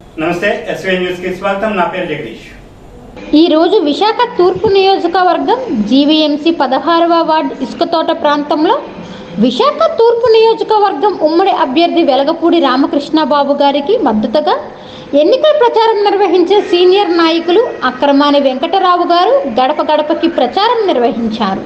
నమస్తే ఎస్వీ న్యూస్కి స్వాగతం. నా పేరు జగదీష్. ఈ రోజు విశాఖ తూర్పు నియోజకవర్గం జీవీఎంసీ పదహారవ వార్డు ఇసుకతోట ప్రాంతంలో విశాఖ తూర్పు నియోజకవర్గం ఉమ్మడి అభ్యర్థి వెలగపూడి రామకృష్ణబాబు గారికి మద్దతుగా ఎన్నికల ప్రచారం నిర్వహించే సీనియర్ నాయకులు అక్రమాని వెంకటరావు గారు గడప గడపకి ప్రచారం నిర్వహించారు.